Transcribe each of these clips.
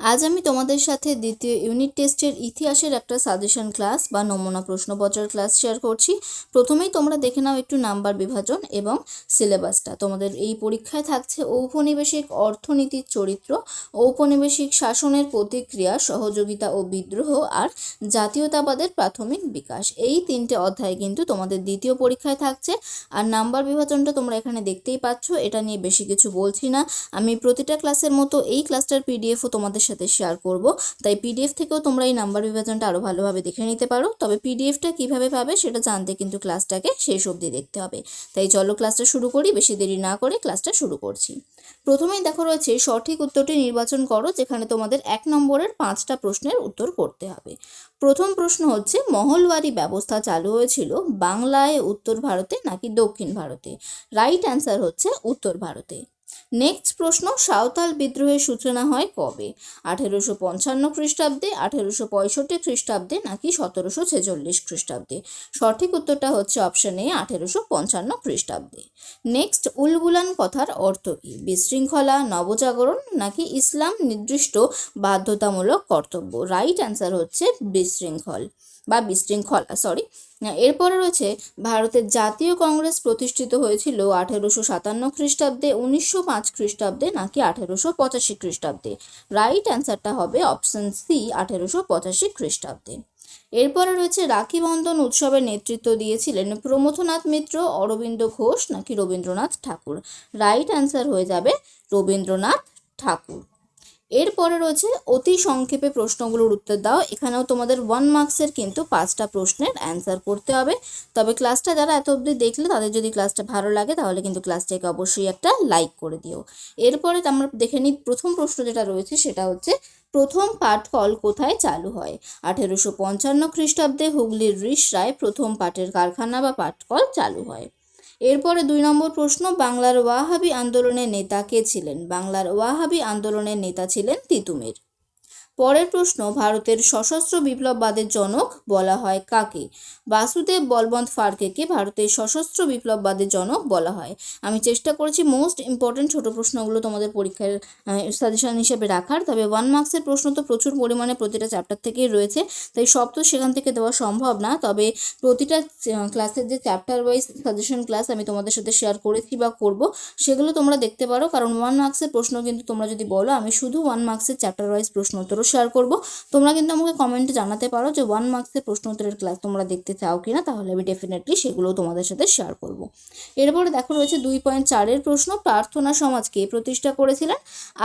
আজ আমি তোমাদের সাথে দ্বিতীয় ইউনিট টেস্টের ইতিহাসের একটা সাজেশন ক্লাস বা নমুনা প্রশ্নপত্রের ক্লাস শেয়ার করছি। প্রথমেই তোমরা দেখে নাও একটু নাম্বার বিভাজন এবং সিলেবাসটা তোমাদের এই পরীক্ষায় থাকছে ঔপনিবেশিক অর্থনীতির চরিত্র, ঔপনিবেশিক শাসনের প্রতিক্রিয়া, সহযোগিতা ও বিদ্রোহ আর জাতীয়তাবাদের প্রাথমিক বিকাশ। এই তিনটে অধ্যায় কিন্তু তোমাদের দ্বিতীয় পরীক্ষায় থাকছে। আর নাম্বার বিভাজনটা তোমরা এখানে দেখতেই পাচ্ছ। এটা নিয়ে বেশি কিছু বলছি না। আমি প্রতিটা ক্লাসের মতো এই ক্লাসটার পিডিএফও তোমাদের সাথে শেয়ার করব। তাই পিডিএফ থেকেও তোমরা এই নাম্বার বিভাজনটা আরও ভালোভাবে দেখে নিতে পারো। তবে পিডিএফটা কীভাবে পাবে সেটা জানতে কিন্তু ক্লাসটাকে শেষ অবধি দেখতে হবে। তাই চলো ক্লাসটা শুরু করি, বেশি দেরি না করে ক্লাসটা শুরু করছি। প্রথমেই দেখো রয়েছে, সঠিক উত্তরটি নির্বাচন করো, যেখানে তোমাদের এক নম্বরের পাঁচটা প্রশ্নের উত্তর করতে হবে। প্রথম প্রশ্ন হচ্ছে, মহলবাড়ি ব্যবস্থা চালু হয়েছিল বাংলায় উত্তর ভারতে নাকি দক্ষিণ ভারতে? রাইট অ্যান্সার হচ্ছে উত্তর ভারতে। নেক্সট প্রশ্ন, সাঁওতাল বিদ্রোহের সূচনা হয় কবে? আঠেরোশো পঞ্চান্ন খ্রিস্টাব্দে, আঠেরোশো পঁয়ষট্টি খ্রিস্টাব্দে নাকি সতেরোশো ছেচল্লিশ খ্রিস্টাব্দে? সঠিক উত্তরটা হচ্ছে অপশন এ আঠেরোশো পঞ্চান্ন খ্রিস্টাব্দে। নেক্সট, উলগুলান কথার অর্থ কী? বিশৃঙ্খলা, নবজাগরণ নাকি ইসলাম নির্দিষ্ট বাধ্যতামূলক কর্তব্য? রাইট অ্যান্সার হচ্ছে বিশৃঙ্খল। বা বিশৃঙ্খলা সরি এরপরে রয়েছে, ভারতের জাতীয় কংগ্রেস প্রতিষ্ঠিত হয়েছিল আঠেরোশো সাতান্ন খ্রিস্টাব্দে, উনিশশো পাঁচ খ্রিস্টাব্দে নাকি আঠেরোশো পঁচাশি খ্রিস্টাব্দে? রাইট অ্যান্সারটা হবে অপশন সি আঠেরোশো পঁচাশি খ্রিস্টাব্দে। এরপরে রয়েছে, রাখি বন্ধন উৎসবের নেতৃত্ব দিয়েছিলেন প্রমথনাথ মিত্র, অরবিন্দ ঘোষ নাকি রবীন্দ্রনাথ ঠাকুর? রাইট অ্যান্সার হয়ে যাবে রবীন্দ্রনাথ ঠাকুর। এরপরে রয়েছে অতি সংক্ষেপে প্রশ্নগুলোর উত্তর দাও। এখানেও তোমাদের ওয়ান মার্কসের কিন্তু পাঁচটা প্রশ্নের অ্যান্সার করতে হবে। তবে ক্লাসটা যারা এত অবধি দেখলে, তাদের যদি ক্লাসটা ভালো লাগে, তাহলে কিন্তু ক্লাসটাকে অবশ্যই একটা লাইক করে দিও। এরপরে আমরা দেখে নিই প্রথম প্রশ্ন যেটা রয়েছে, সেটা হচ্ছে, প্রথম পাটকল কোথায় চালু হয়? আঠেরোশো পঞ্চান্ন খ্রিস্টাব্দে হুগলির রিসরায় প্রথম পাটের কারখানা বা পাটকল চালু হয়। এরপরে দুই নম্বর প্রশ্ন, বাংলার ওয়াহাবি আন্দোলনের নেতা কে ছিলেন? বাংলার ওয়াহাবি আন্দোলনের নেতা ছিলেন তিতুমির। পরের প্রশ্ন, ভারতের সশস্ত্র বিপ্লববাদের জনক বলা হয় কাকে? বাসুদেব বলবন্ত ফাড়কেকে ভারতের সশস্ত্র বিপ্লববাদের জনক বলা হয়। আমি চেষ্টা করেছি মোস্ট ইম্পর্টেন্ট ছোট প্রশ্নগুলো তোমাদের পরীক্ষার সাজেশন হিসেবে রাখার, তবে ওয়ান মার্কসের প্রশ্ন তো প্রচুর পরিমাণে প্রতিটা চ্যাপ্টার থেকেই রয়েছে, তাই সব তো সেখান থেকে দেওয়া সম্ভব না, তবে প্রতিটা ক্লাসের যে চ্যাপ্টার ওয়াইজ সাজেশন ক্লাস আমি তোমাদের সাথে শেয়ার করেছি বা করব, সেগুলো তোমরা দেখতে পারো, কারণ ওয়ান মার্কসের প্রশ্ন কিন্তু তোমরা যদি বলো, আমি শুধু ওয়ান মার্কসের চ্যাপ্টার ওয়াইজ প্রশ্ন উত্তরও শেয়ার করব। তোমরা কিন্তু আমাকে কমেন্টে জানাতে পারো যে ওয়ান মার্কসের প্রশ্ন উত্তরের ক্লাস তোমরা দেখতে চাও কি না তাহলে আমি ডেফিনেটলি সেগুলোও তোমাদের সাথে শেয়ার করব। এরপরে দেখো রয়েছে দুই পয়েন্ট চারের প্রশ্ন, প্রার্থনা সমাজ কে প্রতিষ্ঠা করেছিলেন?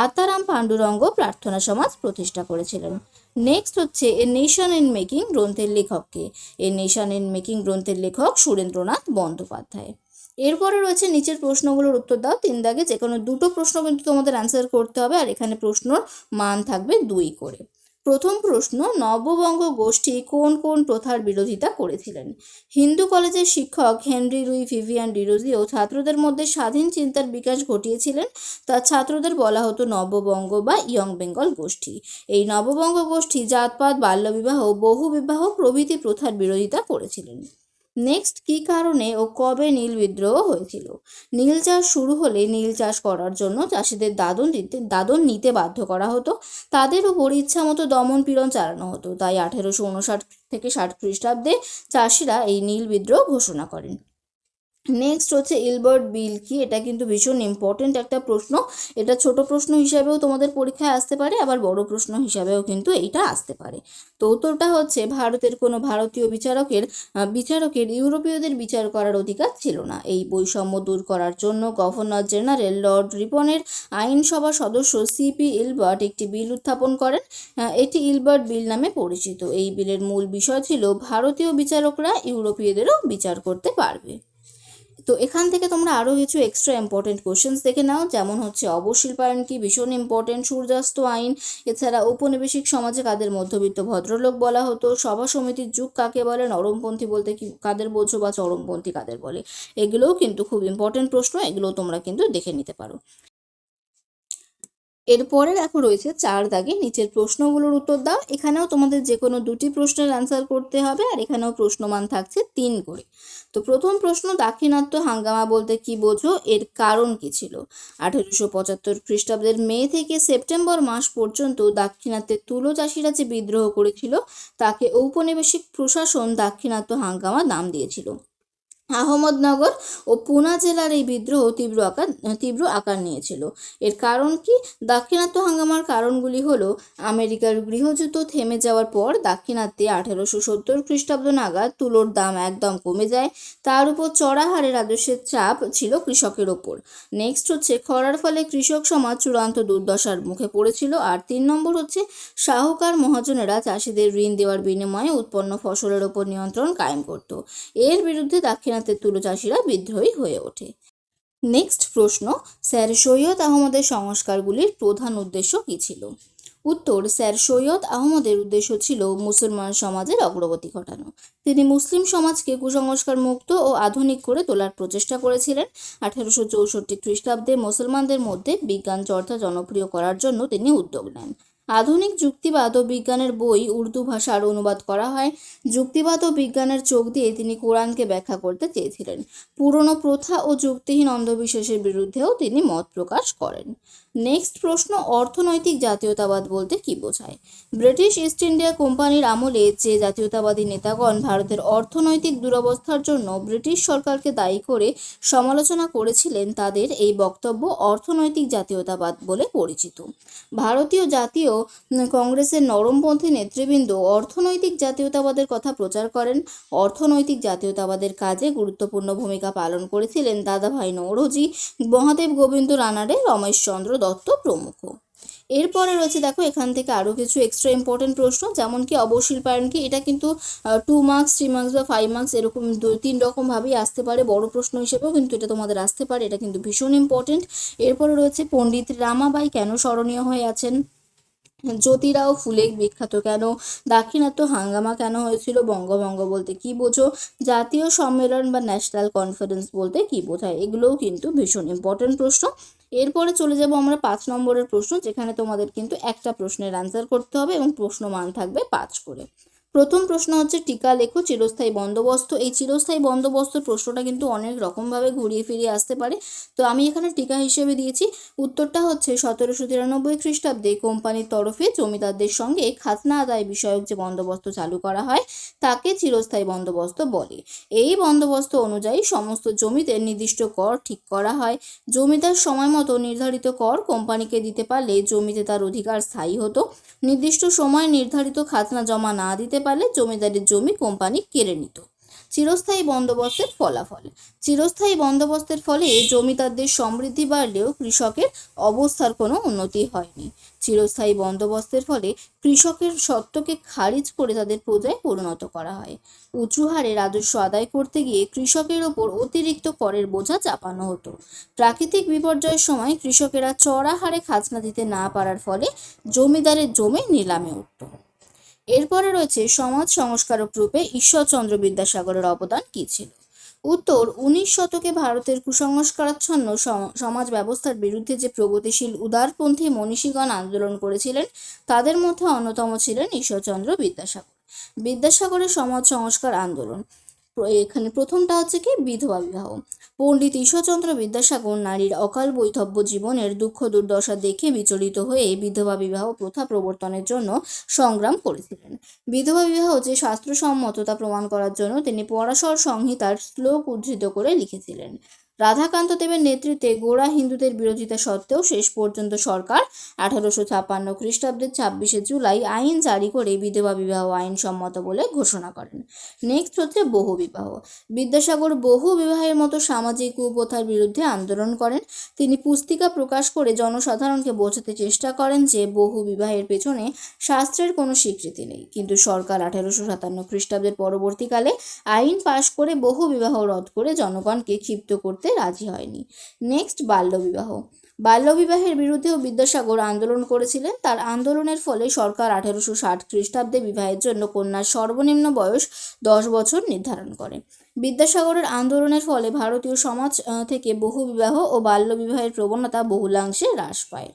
আতারাম পাণ্ডুরঙ্গ প্রার্থনা সমাজ প্রতিষ্ঠা করেছিলেন। নেক্সট হচ্ছে, এ নেশন ইন মেকিং গ্রন্থের লেখককে এ নেশন ইন মেকিং গ্রন্থের লেখক সুরেন্দ্রনাথ বন্দ্যোপাধ্যায়। এরপরে রয়েছে নিচের প্রশ্নগুলোর উত্তর দাও। তিন দাগে যে কোনো দুটো প্রশ্ন কিন্তু তোমাদের অ্যান্সার করতে হবে, আর এখানে প্রশ্নর মান থাকবে দুই করে। প্রথম প্রশ্ন, নববঙ্গ গোষ্ঠী কোন কোন প্রথার বিরোধিতা করেছিলেন? হিন্দু কলেজের শিক্ষক হেনরি লুই ভিভিয়ান ডিরোজিও ছাত্রদের মধ্যে স্বাধীন চিন্তার বিকাশ ঘটিয়েছিলেন। তার ছাত্রদের বলা হতো নববঙ্গ বা ইয়ং বেঙ্গল গোষ্ঠী। এই নববঙ্গ গোষ্ঠী জাতপাত, বাল্যবিবাহ বহুবিবাহ প্রভৃতি প্রথার বিরোধিতা করেছিলেন। নেক্সট কি কারণে ও কবে নীল বিদ্রোহ হয়েছিল? নীল চাষ শুরু হলে নীল চাষ করার জন্য চাষিদের দাদন দিতে, দাদন নিতে বাধ্য করা হতো। তাদের উপর ইচ্ছা মতো দমন পীড়ন চালানো হতো। তাই আঠেরোশো উনষাট থেকে ষাট খ্রিস্টাব্দে চাষিরা এই নীল বিদ্রোহ ঘোষণা করেন। নেক্সট হচ্ছে ইলবার্ট বিল কি? এটা কিন্তু ভীষণ ইম্পর্টেন্ট একটা প্রশ্ন। এটা ছোট প্রশ্ন হিসাবেও তোমাদের পরীক্ষায় আসতে পারে, আবার বড় প্রশ্ন হিসাবেও কিন্তু এইটা আসতে পারে। তো উত্তরটা হচ্ছে, ভারতের কোনো ভারতীয় বিচারকের বিচারকের ইউরোপীয়দের বিচার করার অধিকার ছিল না। এই বৈষম্য দূর করার জন্য গভর্নর জেনারেল লর্ড রিপনের আইনসভা সদস্য সিপি ইলবার্ট একটি বিল উত্থাপন করেন। এটি ইলবার্ট বিল নামে পরিচিত। এই বিলের মূল বিষয় ছিল, ভারতীয় বিচারকরা ইউরোপীয়দেরও বিচার করতে পারবে। তো এখান থেকে তোমরা আরও কিছু এক্সট্রা ইম্পর্টেন্ট কোশ্চেন্স দেখে নাও, যেমন হচ্ছে অবশিল্পায়ন কি ভীষণ ইম্পর্টেন্ট সূর্যাস্ত আইন, এছাড়া ঔপনিবেশিক সমাজে কাদের মধ্যবিত্ত ভদ্রলোক বলা হতো, সভা সমিতির যুগ কাকে বলে, নরমপন্থী বলতে কি কাদের বোঝো বা চরমপন্থী কাদের বলে, এগুলোও কিন্তু খুব ইম্পর্টেন্ট প্রশ্ন এগুলো তোমরা কিন্তু দেখে নিতে পারো। এরপরে দেখো রয়েছে চার দাগে। নিচের প্রশ্নগুলোর উত্তর দাও। এখানেও তোমাদের যে কোনো দুটি প্রশ্নের অ্যান্সার করতে হবে আর এখানেও প্রশ্নমান থাকছে তিন করে। তো প্রথম প্রশ্ন, দাক্ষিণাত্য হাঙ্গামা বলতে কি বোঝো? এর কারণ কি ছিল? আঠেরোশো পঁচাত্তর খ্রিস্টাব্দের মে থেকে সেপ্টেম্বর মাস পর্যন্ত দাক্ষিণাত্যের তুলো চাষিরা যে বিদ্রোহ করেছিল, তাকে ঔপনিবেশিক প্রশাসন দাক্ষিণাত্য হাঙ্গামা নাম দিয়েছিল। আহমদনগর ও পুনা জেলার এই বিদ্রোহ তীব্র আকার তীব্র আকার নিয়েছিল। এর কারণ কি? দাক্ষিণাত্য হাঙ্গামার কারণগুলি হল আমেরিকার গৃহযুদ্ধ থেমে যাওয়ার পর দাক্ষিণাত্যে আঠেরোশো সত্তর খ্রিস্টাব্দ নাগাদ তুলোর দাম একদম কমে যায়। তার উপর চড়া হারে রাজস্বের চাপ ছিল কৃষকের ওপর। নেক্সট হচ্ছে, খরার ফলে কৃষক সমাজ চূড়ান্ত দুর্দশার মুখে পড়েছিল। আর তিন নম্বর হচ্ছে, সাহুকার মহাজনেরা চাষিদের ঋণ দেওয়ার বিনিময়ে উৎপন্ন ফসলের ওপর নিয়ন্ত্রণ কায়েম করত। এর বিরুদ্ধে দাক্ষিণাত্যের তুলো চাষিরা বিদ্রোহী হয়ে ওঠে। নেক্সট প্রশ্ন, স্যার সৈয়দ আহমদের সংস্কারগুলির প্রধান উদ্দেশ্য কী ছিল? উত্তর, স্যার সৈয়দ আহমদের উদ্দেশ্য ছিল মুসলমান সমাজের অগ্রগতি ঘটানো। তিনি মুসলিম সমাজকে কুসংস্কার মুক্ত ও আধুনিক করে তোলার প্রচেষ্টা করেছিলেন। আঠারোশো চৌষট্টি খ্রিস্টাব্দে মুসলমানদের মধ্যে বিজ্ঞান চর্চা জনপ্রিয় করার জন্য তিনি উদ্যোগ নেন। আধুনিক যুক্তিবাদ ও বিজ্ঞানের বই উর্দু ভাষার অনুবাদ করা হয়। যুক্তিবাদ ও বিজ্ঞানের চোখ দিয়ে তিনি কোরআনকে ব্যাখ্যা করতে চেয়েছিলেন। পুরনো প্রথা ও যুক্তিহীন অন্ধবিশ্বাসের বিরুদ্ধেও তিনি মত প্রকাশ করেন। নেক্সট প্রশ্ন, অর্থনৈতিক জাতীয়তাবাদ বলতে কি বোঝায়? ব্রিটিশ ইস্ট ইন্ডিয়া কোম্পানির আমলে যে জাতীয়তাবাদী নেতাগণ ভারতের অর্থনৈতিক দুরবস্থার জন্য ব্রিটিশ সরকারকে দায়ী করে সমালোচনা করেছিলেন, তাদের এই বক্তব্য অর্থনৈতিক জাতীয়তাবাদ বলে পরিচিত। ভারতীয় জাতীয় কংগ্রেসের নরমপন্থী নেতৃবৃন্দ অর্থনৈতিক জাতীয়তাবাদের কথা প্রচার করেন। অর্থনৈতিক জাতীয়তাবাদের কাজে গুরুত্বপূর্ণ ভূমিকা পালন করেছিলেন দাদাভাই নৌরোজি, মহাদেব গোবিন্দ রানাডে রমেশচন্দ্র দত্ত প্রমুখ। এরপরে রয়েছে দেখো, এখান থেকে আরও কিছু এক্সট্রা ইম্পর্টেন্ট প্রশ্ন যেমন কি অবশিল্পায়ন কি এটা কিন্তু টু মার্কস থ্রি মার্কস বা ফাইভ মার্কস এরকম দুই, তিন রকমভাবেই আসতে পারে, বড় প্রশ্ন হিসেবেও কিন্তু এটা তোমাদের আসতে পারে, এটা কিন্তু ভীষণ ইম্পর্টেন্ট এরপরে রয়েছে পণ্ডিত রামাবাই কেন স্মরণীয় হয়ে আছেন? জ্যোতিরাও ফুলে বিখ্যাত কেন? দাক্ষিণাত্য হাঙ্গামা কেন হয়েছিল? বঙ্গভঙ্গ বলতে কি বোঝো? জাতীয় সম্মেলন বা ন্যাশনাল কনফারেন্স বলতে কি বোঝায়? এগুলোও কিন্তু ভীষণ ইম্পর্টেন্ট প্রশ্ন। এরপরে চলে যাব আমরা পাঁচ নম্বরের প্রশ্ন, যেখানে তোমাদের কিন্তু একটা প্রশ্নের অ্যান্সার করতে হবে এবং প্রশ্ন মান থাকবে পাঁচ করে। প্রথম প্রশ্ন হচ্ছে, টিকা লেখো, চিরস্থায়ী বন্দোবস্ত। এই চিরস্থায়ী বন্দোবস্তর প্রশ্নটা কিন্তু অনেক রকমভাবে ঘুরিয়ে ফিরিয়ে আসতে পারে। তো আমি এখানে টিকা হিসেবে দিয়েছি। উত্তরটা হচ্ছে, সতেরোশো তিরানব্বই খ্রিস্টাব্দে কোম্পানির তরফে জমিদারদের সঙ্গে খাজনা আদায় বিষয়ক যে বন্দোবস্ত চালু করা হয়, তাকে চিরস্থায়ী বন্দোবস্ত বলে। এই বন্দোবস্ত অনুযায়ী সমস্ত জমিতে নির্দিষ্ট কর ঠিক করা হয়। জমিদার সময় মতো নির্ধারিত কর কোম্পানিকে দিতে পারলে জমিতে তার অধিকার স্থায়ী হতো। নির্দিষ্ট সময় নির্ধারিত খাজনা জমা না দিতে পারলে জমিদারের জমি কোম্পানি কেড়ে নিত। চিরস্থায়ী বন্দোবস্তের ফলাফল। চিরস্থায়ী বন্দোবস্তের ফলে জমিদারদের সমৃদ্ধি বাড়লেও কৃষকের অবস্থার কোনো উন্নতি হয়নি। চিরস্থায়ী বন্দোবস্তের ফলে কৃষকের সত্ত্বকে খারিজ করে তাদের প্রজায় পরিণত করা হয়। উঁচু হারে রাজস্ব আদায় করতে গিয়ে কৃষকের ওপর অতিরিক্ত করের বোঝা চাপানো হতো। প্রাকৃতিক বিপর্যয়ের সময় কৃষকেরা চড়া হারে খাজনা দিতে না পারার ফলে জমিদারের জমি নিলামে উঠত। এরপরে রয়েছে সমাজ সংস্কারক রূপে ঈশ্বরচন্দ্র বিদ্যাসাগরের অবদান কী ছিল? উত্তর, উনিশ শতকে ভারতের কুসংস্কারাচ্ছন্ন সম- সমাজ ব্যবস্থার বিরুদ্ধে যে প্রগতিশীল উদারপন্থী মনীষীগণ আন্দোলন করেছিলেন, তাদের মধ্যে অন্যতম ছিলেন ঈশ্বরচন্দ্র বিদ্যাসাগর। বিদ্যাসাগরের সমাজ সংস্কার আন্দোলন। এখানে প্রথমটা হচ্ছে কি? বিধবা বিবাহ পণ্ডিত ঈশ্বরচন্দ্র বিদ্যাসাগর নারীর অকাল বৈধব্য জীবনের দুঃখ দুর্দশা দেখে বিচলিত হয়ে বিধবা বিবাহ প্রথা প্রবর্তনের জন্য সংগ্রাম করেছিলেন। বিধবা বিবাহ যে শাস্ত্রসম্মততা প্রমাণ করার জন্য তিনি পরাশর সংহিতার শ্লোক উদ্ধৃত করে লিখেছিলেন। রাধাকান্ত দেবের নেতৃত্বে গোড়া হিন্দুদের বিরোধিতা সত্ত্বেও শেষ পর্যন্ত সরকার আঠারোশো ছাপ্পান্ন খ্রিস্টাব্দের ছাব্বিশে জুলাই আইন জারি করে বিধবা বিবাহ আইনসম্মত বলে ঘোষণা করেন। নেক্সট হচ্ছে বহু বিবাহ। বিদ্যাসাগর বহু বিবাহের মতো সামাজিক কুপ্রথার বিরুদ্ধে আন্দোলন করেন। তিনি পুস্তিকা প্রকাশ করে জনসাধারণকে বোঝাতে চেষ্টা করেন যে বহু বিবাহের পেছনে শাস্ত্রের কোনো স্বীকৃতি নেই। কিন্তু সরকার আঠারোশো সাতান্ন খ্রিস্টাব্দের পরবর্তীকালে আইন পাশ করে বহু বিবাহ রদ করে জনগণকে ক্ষিপ্ত করতে রাজি হয়নি। নেক্সট, বাল্যবিবাহ। বাল্যবিবাহের বিরুদ্ধেও বিদ্যাসাগর আন্দোলন করেছিলেন। তার আন্দোলনের ফলে সরকার আঠেরোশো ষাট খ্রিস্টাব্দে বিবাহের জন্য কন্যার সর্বনিম্ন বয়স দশ বছর নির্ধারণ করে। বিদ্যাসাগরের আন্দোলনের ফলে ভারতীয় সমাজ থেকে বহু বিবাহ ও বাল্যবিবাহের প্রবণতা বহুলাংশে হ্রাস পায়।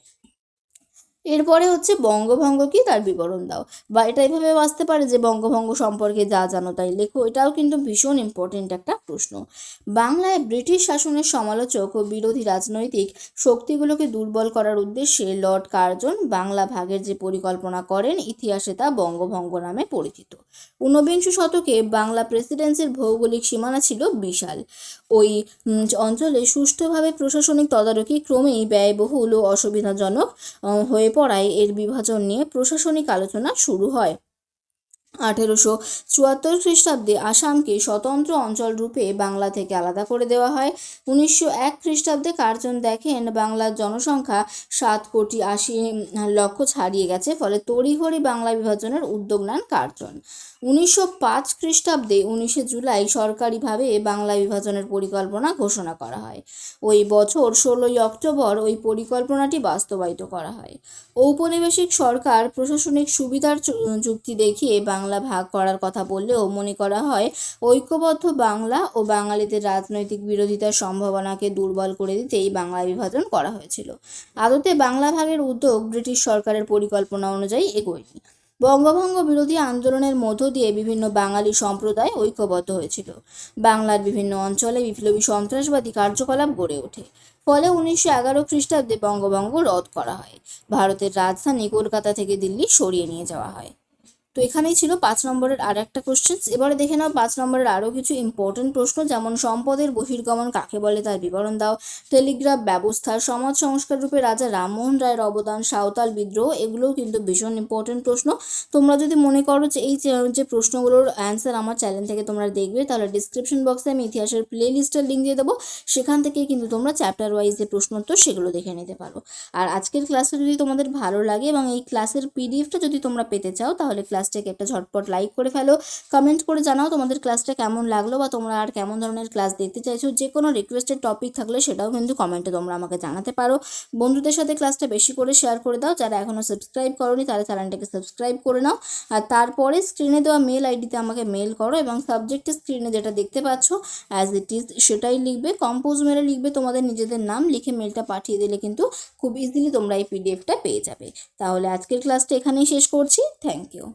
এরপরে হচ্ছে বঙ্গভঙ্গ কি তার বিবরণ দাও। বা এটা এভাবে আসতে পারে যে বঙ্গভঙ্গ সম্পর্কে যা জানো তাই লেখো এটাও কিন্তু ভীষণ ইম্পর্টেন্ট একটা প্রশ্ন। বাংলায় ব্রিটিশ শাসনের সমালোচক ও বিরোধী রাজনৈতিক শক্তিগুলোকে দুর্বল করার উদ্দেশ্যে লর্ড কার্জন বাংলা ভাগের যে পরিকল্পনা করেন ইতিহাসে তা বঙ্গভঙ্গ নামে পরিচিত। ঊনবিংশ শতকে বাংলা প্রেসিডেন্সির ভৌগোলিক সীমানা ছিল বিশাল। ওই অঞ্চলে সুষ্ঠুভাবে প্রশাসনিক তদারকি ক্রমেই ব্যয়বহুল ও অসুবিধাজনক আহ, পড়ায় এর বিভাজন নিয়ে প্রশাসনিক আলোচনা শুরু হয়। আঠেরোশো চুয়াত্তর খ্রিস্টাব্দে আসামকে স্বতন্ত্র অঞ্চল রূপে বাংলা থেকে আলাদা করে দেওয়া হয়। উনিশশো এক খ্রিস্টাব্দে কার্জন দেখেন, বাংলার জনসংখ্যা সাত কোটি আশি লক্ষ ছাড়িয়ে গেছে, ফলে তড়িঘড়ি বাংলা বিভাজনের উদ্যোগ নেন কার্জন। উনিশশো পাঁচ খ্রিস্টাব্দে উনিশে জুলাই সরকারিভাবে বাংলা বিভাজনের পরিকল্পনা ঘোষণা করা হয়। ওই বছর ষোলোই অক্টোবর ওই পরিকল্পনাটি বাস্তবায়িত করা হয়। ঔপনিবেশিক সরকার প্রশাসনিক সুবিধার যুক্তি দেখিয়ে বাংলা ভাগ করার কথা বললেও মনে করা হয়, ঐক্যবদ্ধ বাংলা ও বাঙালিদের রাজনৈতিক বিরোধিতার সম্ভাবনাকে দুর্বল করে দিতেই বাংলা বিভাজন করা হয়েছিল। আদতে বাংলা ভাগের উদ্যোগ ব্রিটিশ সরকারের পরিকল্পনা অনুযায়ী এগোয়নি। বঙ্গভঙ্গ বিরোধী আন্দোলনের মধ্য দিয়ে বিভিন্ন বাঙালি সম্প্রদায় ঐক্যবদ্ধ হয়েছিল। বাংলার বিভিন্ন অঞ্চলে বিপ্লবী সন্ত্রাসবাদী কার্যকলাপ গড়ে ওঠে। ফলে উনিশশো এগারো খ্রিস্টাব্দে বঙ্গভঙ্গ রদ করা হয়। ভারতের রাজধানী কলকাতা থেকে দিল্লি সরিয়ে নিয়ে যাওয়া হয়। তো এখানেই ছিল পাঁচ নম্বরের আর একটা কোশ্চেন এবারে দেখে নাও, পাঁচ নম্বরের আরও কিছু ইম্পর্টেন্ট প্রশ্ন, যেমন সম্পদের বহির্গমন কাকে বলে তার বিবরণ দাও। টেলিগ্রাফ ব্যবস্থা সমাজ সংস্কার রূপে রাজা রামমোহন রায়ের অবদান, সাঁওতাল বিদ্রোহ, এগুলোও কিন্তু ভীষণ ইম্পর্টেন্ট প্রশ্ন। তোমরা যদি মনে করো যে এই যে প্রশ্নগুলোর অ্যান্সার আমার চ্যানেল থেকে তোমরা দেখবে, তাহলে ডিসক্রিপশন বক্সে আমি ইতিহাসের প্লে লিস্টের লিঙ্ক দিয়ে দেবো। সেখান থেকে কিন্তু তোমরা চ্যাপ্টার ওয়াইজ যে প্রশ্নোত্তর, সেগুলো দেখে নিতে পারো। আর আজকের ক্লাসটা যদি তোমাদের ভালো লাগে এবং এই ক্লাসের পিডিএফটা যদি তোমরা পেতে চাও, তাহলে ক্লাসটাকে একটা ঝটপট লাইক করে ফেলো। কমেন্ট করে জানাও তোমাদের ক্লাসটা কেমন লাগল বা তোমরা আর কেমন ধরনের ক্লাস দেখতে চাইছো। যে কোনো রিকোয়েস্টেড টপিক থাকলে সেটাও কিন্তু কমেন্টে তোমরা আমাকে জানাতে পারো। বন্ধুদের সাথে ক্লাসটা বেশি করে শেয়ার করে দাও। যারা এখনও সাবস্ক্রাইব করনি তারা চ্যানেলটাকে সাবস্ক্রাইব করে নাও। আর তারপরে স্ক্রিনে দেওয়া মেল আইডিতে আমাকে মেল করো এবং সাবজেক্টের স্ক্রিনে যেটা দেখতে পাচ্ছ অ্যাজ ইট ইজ সেটাই লিখবে। কম্পোজ মেলে লিখবে তোমাদের নিজেদের নাম, লিখে মেলটা পাঠিয়ে দিলে কিন্তু খুব ইজিলি তোমরা এই পিডিএফটা পেয়ে যাবে। তাহলে আজকের ক্লাসটা এখানেই শেষ করছি। Thank you